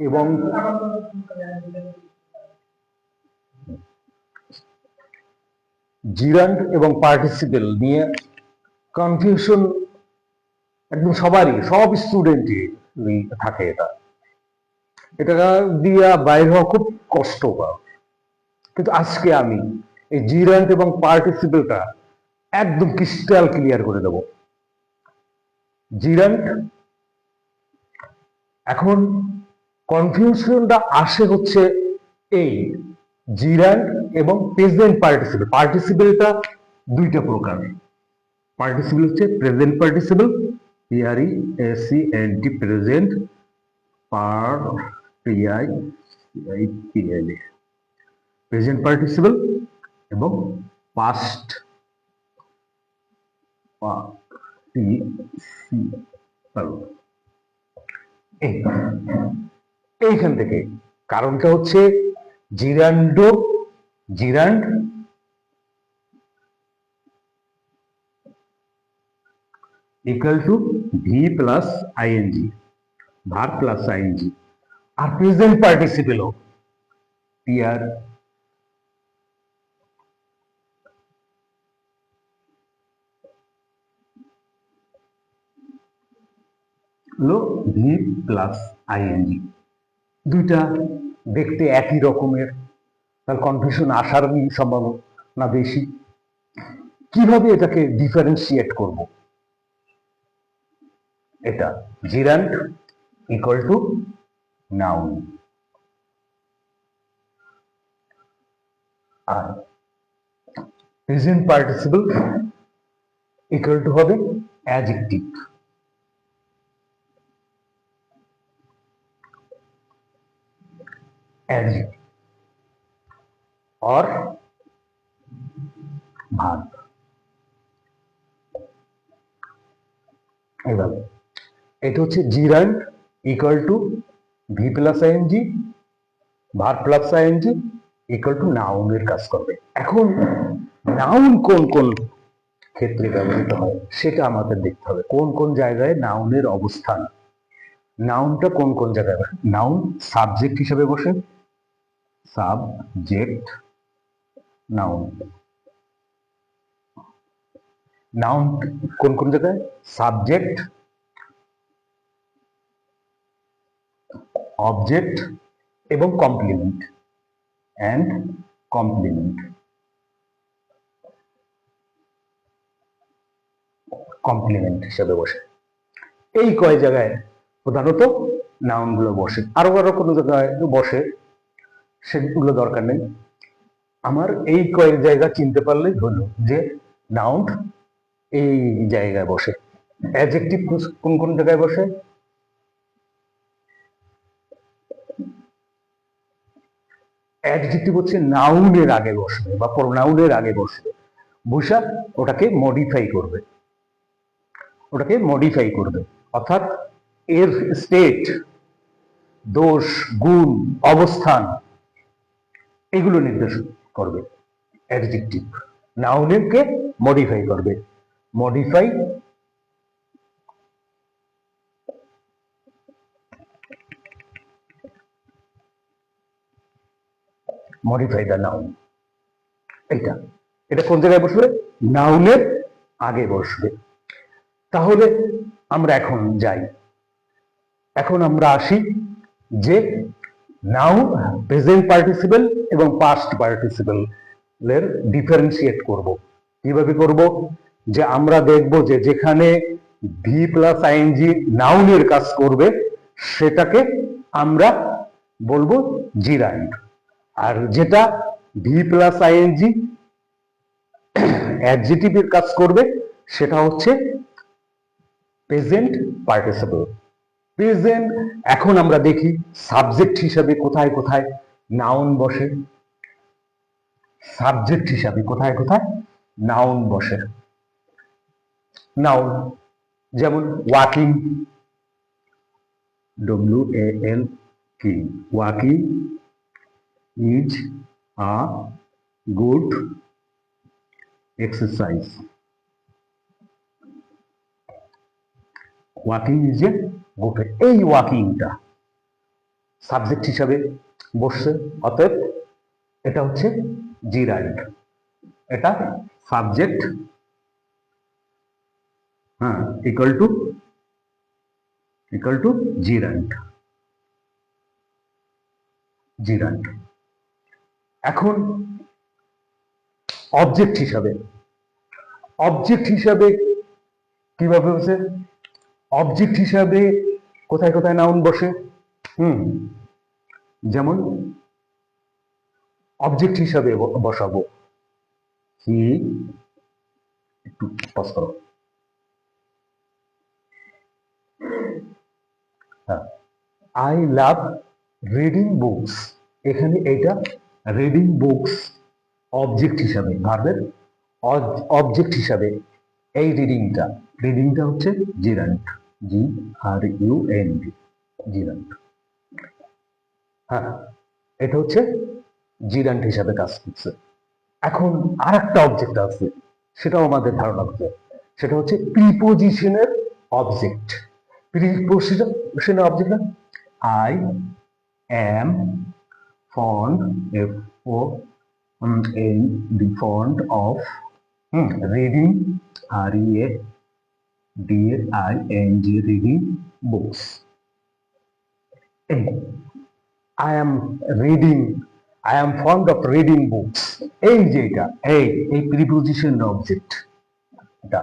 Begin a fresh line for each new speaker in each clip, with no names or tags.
এবং জিরান্ড এবং পার্টিসিপেল নিয়ে কনফিউশন একদম সবারই, সব স্টুডেন্টই থাকে এটা। এটা দিয়া বাইর হওয়া খুব কষ্টকর। কিন্তু আজকে আমি এই জিরান্ড এবং পার্টিসিপেলটা একদম ক্রিস্টাল ক্লিয়ার করে দেব। জিরান্ড এখন কনফিউশনটা আসে হচ্ছে এই জিরান্ড এবং প্রেজেন্ট পার্টিসিপেল পার্টিসিপেলটা দুইটা প্রকার। পার্টিসিপেল হচ্ছে present participle PRE SE T present par PI PL present participle এবং পাস্ট এইখান থেকে। কারণটা হচ্ছে জিরান্ডো, gerund equal to V plus ING verb plus ING R present participle PR হলো ভি প্লাস আইএনজি দুইটা দেখতে একই রকমের। তার কনফিউশন আসার সম্ভাবনা বেশি। কীভাবে এটাকে ডিফারেন্সিয়েট করব? এটা জিরান্ট ইকুয়াল টু নাউন আর প্রেজেন্ট পার্টিসিপল ইকুয়াল টু হবে অ্যাডজেক্টিভ adjective or verb এভাবে এটা হচ্ছে gerund equal to V plus ING verb plus ING equal to নাউনের কাজ করবে। এখন নাউন কোন কোন ক্ষেত্রে ব্যবহৃত হয়, সেটা আমাদের দেখতে হবে। কোন কোন জায়গায় নাউনের অবস্থান? নাউনটা কোন কোন জায়গায়? নাউন সাবজেক্ট হিসেবে বসে। সাবজেক্ট নাউন নাউন কোন কোন জায়গায়? সাবজেক্ট অবজেক্ট এবং কমপ্লিমেন্ট অ্যান্ড কমপ্লিমেন্ট কমপ্লিমেন্ট হিসেবে বসে। এই কয় জায়গায় প্রধানত নাউনগুলো বসে। আরও আরও কোনো জায়গায় বসে। সেগুলো দরকার নেই। আমার এই কয়েক জায়গা চিনতে পারলেই হলো যে নাউন এই জায়গায় বসে। অ্যাডজেক্টিভ কোন কোন জায়গায় বসে? অ্যাডজেক্টিভ হচ্ছে নাউনের আগে বসবে বা প্রোনাউনের আগে বসবে। বসা ওটাকে মডিফাই করবে। ওটাকে মডিফাই করবে। অর্থাৎ এর স্টেট দোষ, গুণ, অবস্থান এগুলো নির্দেশ করবে। অ্যাডজেক্টিভ নাউনেরকে মডিফাই করবে। মডিফাই মডিফাই দ্য নাউন এটা এটা কোন জায়গায় বসবে? নাউনের আগে বসবে। তাহলে আমরা এখন যাই। এখন আমরা আসি যে নাউন প্রেজেন্ট পার্টিসিপেল এবং পাস্ট পার্টিসিপেল এর ডিফারেন্সিয়েট করব। কীভাবে করব? যে আমরা দেখব যে যেখানে ভি প্লাস আইএনজি নাউনের কাজ করবে, সেটাকে আমরা বলব জিরান্ড আর যেটা ভি প্লাস আইএনজি অ্যাডজেটিভের কাজ করবে, সেটা হচ্ছে প্রেজেন্ট পার্টিসিপল প্রেজেন্ট। এখন আমরা দেখি সাবজেক্ট হিসাবে কোথায় কোথায় নাউন বসে। সাবজেক্ট হিসাবে কোথায় কোথায় নাউন বসে। নাউন, যেমন ওয়াকিং, ডব্লিউ এ এল কি? Walking is a good exercise. Walking is a good এই ওয়াকিংটা সাবজেক্ট হিসাবে বসছে, অতএব এটা হচ্ছে জিরান্ড এটা সাবজেক্ট হ্যাঁ equal to equal to gerund gerund এখন অবজেক্ট হিসাবে অবজেক্ট হিসাবে কীভাবে বসে অবজেক্ট হিসাবে কোথায় কোথায় নাউন বসে? হুম। যেমন অবজেক্ট হিসাবে বসাবো। হি একটু পজ করো। আই লাভ রিডিং বুকস এখানে এটা রিডিং বুকস অবজেক্ট হিসাবে ভার্বের অবজেক্ট হিসাবে, এই রিডিংটা রিডিংটা হচ্ছে gerund G R U N D gerund. হ্যাঁ এটা হচ্ছে জিরান্ট হিসাবে কাজ করছে। এখন আর একটা অবজেক্ট আছে সেটাও আমাদের ধারণা করতে সেটা হচ্ছে প্রিপোজিশনের object প্রিপোজিশনের object I am fond f o um, n the fond of hmm, reading r e a d i n g reading books. এই I am reading, I am fond of reading books. এই যে এটা, এই এই preposition object এটা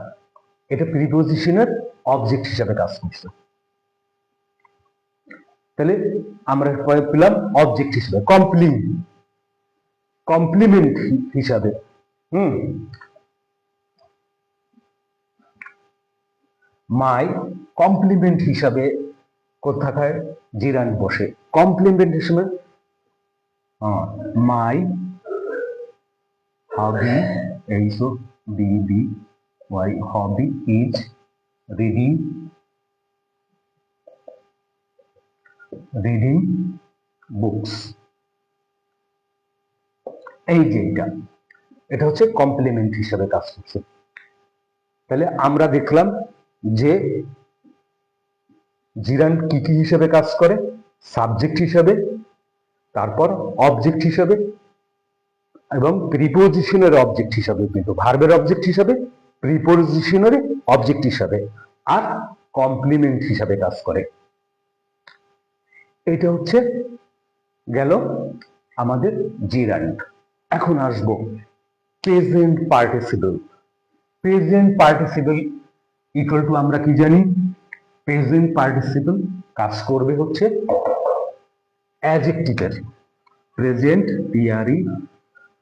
এটা প্রিপোজিশনের object হিসাবে কাজ করছে। তাহলে আমরা পেলাম অবজেক্ট হিসেবে কমপ্লিট কমপ্লিমেন্ট হিসাবে। হুম মাই কমপ্লিমেন্ট হিসাবে কোথাকায় জিরান বসে। কমপ্লিমেন্ট হিসেবে? মাই হবি, এই so B B, Y, hobby, is, reading reading books. এই যে এটা এটা হচ্ছে কমপ্লিমেন্ট হিসেবে কাজ করছে। তাহলে আমরা দেখলাম যে জিরান কি কি হিসেবে কাজ করে? সাবজেক্ট হিসেবে, তারপর অবজেক্ট হিসেবে এবং প্রিপোজিশনের অবজেক্ট হিসাবে, কিন্তু ভার্বের অবজেক্ট হিসাবে, প্রিপোজিশনের অবজেক্ট হিসাবে আর কমপ্লিমেন্ট হিসাবে কাজ করে। এটা হচ্ছে গেল আমাদের জিরান্ড এখন আসব present participle. Present participle equal to আমরা কি জানি? প্রেজেন্ট পার্টিসিপল কাজ করবে হচ্ছে অ্যাজেক্টিভের present PRE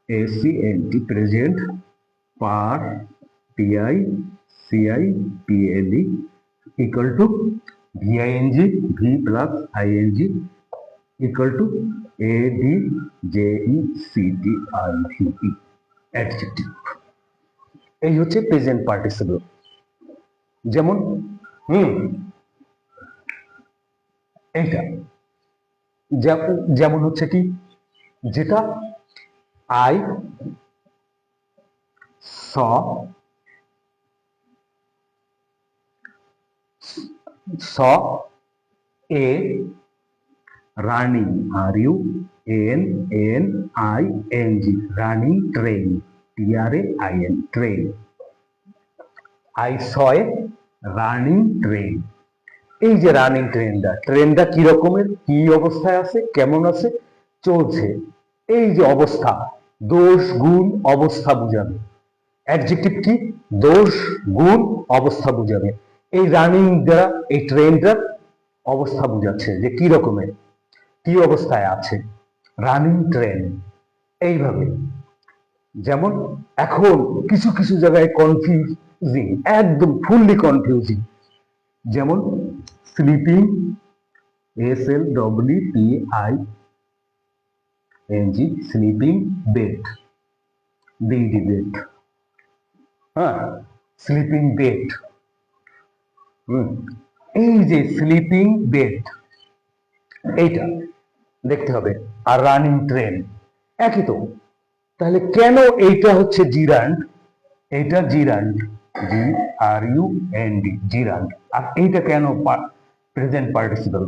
SE NT present par PI CI PLE to VING, V plus ING equal to A D J E C T I V E adjective এই হচ্ছে present participle যেমন, হম, এইটা। যেমন হচ্ছে কি, যেটা I saw saw a running R U N N I N G running train T R A I N train I saw running train এই যে রানিং ট্রেনটা ট্রেনটা কি রকমের, কি অবস্থায় আছে, কেমন আছে, চলছে। এই যে অবস্থা, দোষ, গুণ, অবস্থা বুঝাবে। অ্যাডজেক্টিভ কি? দোষ, গুণ, অবস্থা বুঝাবে। এই রানিং দ্বারা, এই ট্রেনটার অবস্থা বুঝাচ্ছে যে কি রকমের, কি অবস্থায় আছে। রানিং ট্রেন এইভাবে। যেমন এখন কিছু কিছু জায়গায় কনফিউজিং একদম ফুললি কনফিউজিং যেমন sleeping, S L W P I, N G, sleeping bed BD bed হ্যাঁ স্লিপিং বেড এই যে স্লিপিং বেড, এইটা দেখতে হবে, আর রানিং ট্রেন, একই তো, তাহলে কেন এইটা হচ্ছে জিরান্ড এইটা gerund G R U N D gerund আর এইটা কেন প্রেজেন্ট পার্টিসিপাল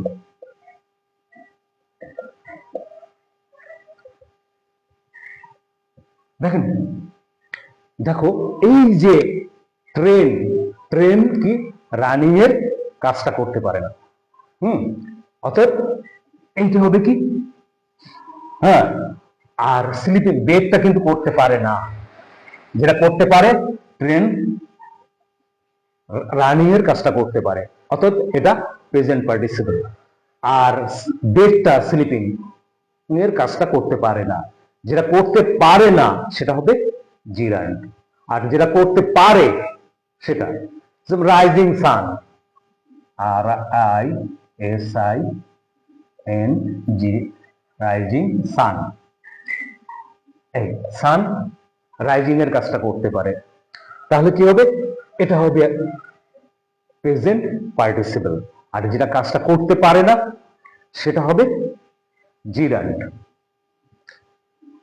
দেখেন, দেখো, এই যে ট্রেন ট্রেন কি রানিং এর কাজটা করতে পারে না। হুম? অতএব এইটা হবে কি? হ্যাঁ আর স্লিপিং বেডটা কিন্তু করতে পারে না। যেটা করতে পারে ট্রেন রানিং এর কাজটা করতে পারে। অর্থাৎ এটা প্রেজেন্ট পার্টিসিপল আর বেগটা স্লিপিং এর কাজটা করতে পারে না। যেটা করতে পারে না, সেটা হবে জিরান্ড আর যেটা করতে পারে, সেটা rising sun R I S I N G rising sun sun rising এর কাজটা করতে পারে। তাহলে কি হবে? এটা হবে প্রেজেন্ট পার্টিসিপল আর যেটা কাজটা করতে পারে না, সেটা হবে জিরান্ড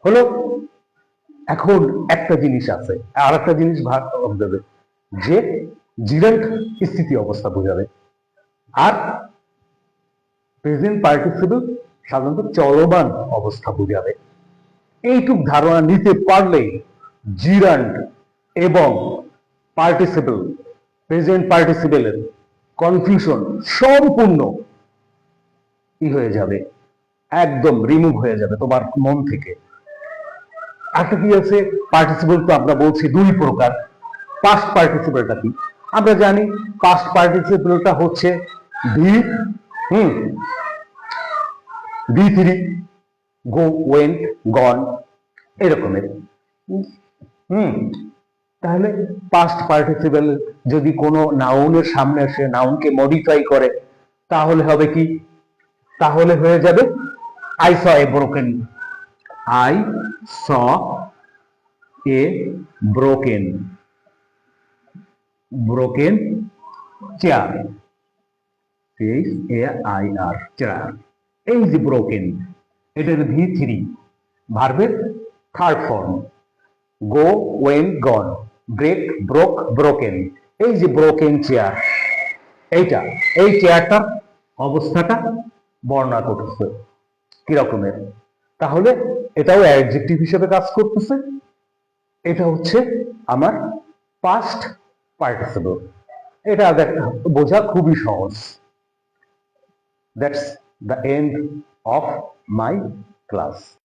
হলো, এখন একটা জিনিস আছে আর একটা জিনিস ভাগ দেবে, যে জিরান্ড স্থিতি অবস্থা বোঝাবে। আর প্রেজেন্ট পার্টিসিপল সাধারণত চলমান অবস্থা বোঝাবে। এইটুক ধারণা নিতে পারলেই জিরান্ট এবং পার্টিসিপল প্রেজেন্ট পার্টিসিপেলের কনফিউশন সম্পূর্ণ কি হয়ে যাবে, একদম রিমুভ হয়ে যাবে তোমার মন থেকে। একটা কি আছে? পার্টিসিপল তো আমরা বলছি দুই প্রকার। পাস্ট পার্টিসিপেলটা কি? আমরা জানি পাস্ট পার্টিসিপেলটা হচ্ছে ভি হুম V three go went gone এরকমের। হুম তাহলে পাস্ট পার্টিসিপেল যদি কোনো নাউনের সামনে এসে নাউনকে মডিফাই করে, তাহলে হবে কি? তাহলে হয়ে যাবে I saw a broken I saw a broken broken chair H A I R chair এই যে ব্রোকেন এটার ভি থ্রি ভার্বের third form go went gone break, broke, broken. এই যে ব্রোকেন চেয়ার, এইটা, এই চেয়ারটার অবস্থাটা বর্ণনা করতেছে কি রকমের তাহলে এটাও অ্যাডজেক্টিভ হিসেবে কাজ করতেছে। এটা হচ্ছে আমার পাস্ট পার্টিসিপল এটা বোঝা খুবই সহজ। That's the end of my class.